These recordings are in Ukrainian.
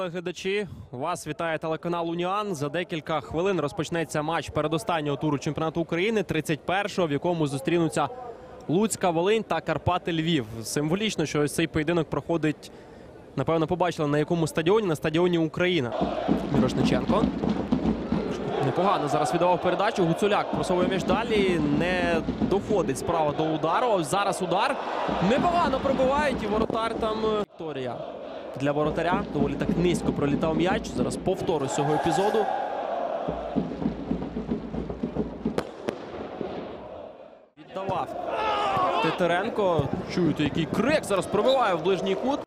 Глядачі, вас вітає телеканал Уніан. За декілька хвилин розпочнеться матч передостаннього туру чемпіонату України, 31-го, в якому зустрінуться Луцька, Волинь та Карпати Львів. Символічно, що ось цей поєдинок проходить. Напевно, побачили на якому стадіоні на стадіоні Україна. Мірошниченко. Непогано зараз віддавав передачу. Гуцуляк просовує між далі. Не доходить справа до удару. Зараз удар. Непогано пробивають. І воротар там е, Вікторія. Для воротаря доволі так низько пролітав м'яч. Зараз повтору цього епізоду. Віддавав Титеренко. Чуєте, який крик зараз пробиває в ближній кут.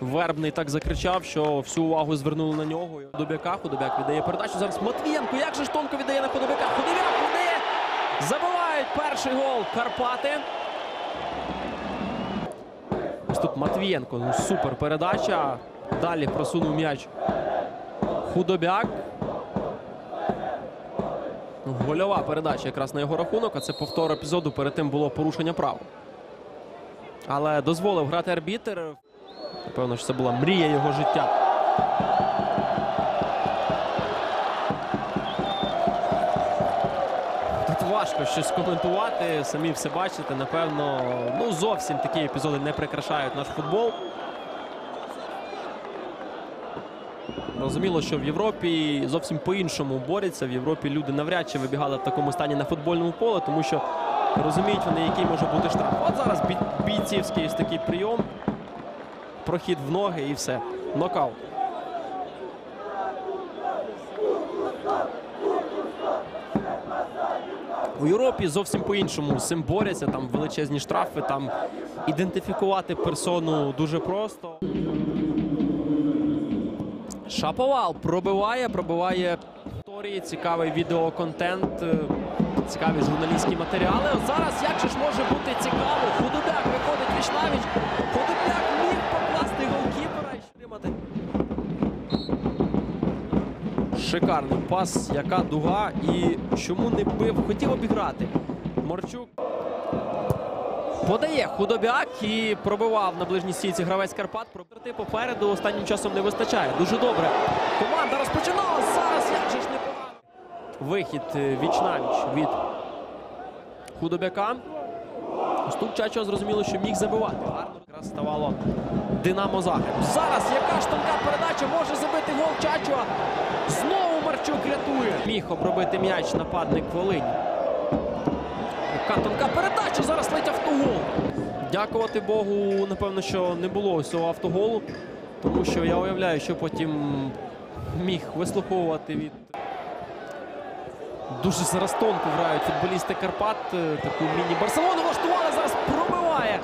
Вербний так закричав, що всю увагу звернули на нього. Худобяка. Худобяк віддає передачу. Зараз Матвієнко. Як же ж тонко віддає на Худобяка. Худобяк віддає. Забивають перший гол Карпати. Тут Матвієнко. Ну, супер передача. Далі просунув м'яч. Худобяк. Ну, Гольова передача якраз на його рахунок, а це повтор епізоду. Перед тим було порушення прав. Але дозволив грати арбітер. Напевно, що це була мрія його життя. Важко щось коментувати, самі все бачите. Напевно, ну зовсім такі епізоди не прикрашають наш футбол. Розуміло, що в Європі зовсім по-іншому борються. В Європі люди навряд чи вибігали в такому стані на футбольному поле, тому що розуміють вони, який може бути штраф. От зараз бій- бійцівський ось такий прийом. Прохід в ноги і все. Нокаут. У Європі зовсім по-іншому з цим борються. Там величезні штрафи, там ідентифікувати персону дуже просто. Шаповал пробиває, пробиває історії, цікавий відеоконтент, е, цікаві журналістські матеріали. От зараз як же ж може бути цікаво? Худобяк виходить вічнавіч. Худобяк Шикарний пас, яка дуга і чому не бив, хотів обіграти. Морчук подає худобяк і пробивав на ближній стійці гравець Карпат. Пробити попереду останнім часом не вистачає. Дуже добре. Команда розпочинала. Зараз як же ж непогано. Вихід е, вічнавіч від худобяка. Ось тут Чачо зрозуміло, що міг забивати. Гарно якраз ставало Динамо Загреб. Зараз яка ж тонка передача може забити гол Чачо. Знову рятує. Міг обробити м'яч нападник Волині. Яка тонка передача. Зараз летить автогол. Дякувати Богу, напевно, що не було цього автоголу. Тому що я уявляю, що потім міг вислуховувати від. Дуже зараз тонко грають футболісти Карпат. Е, Таку міні-Барселону влаштували, зараз пробиває.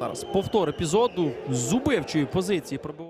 Зараз повтор епізоду з убивчої позиції пробиває.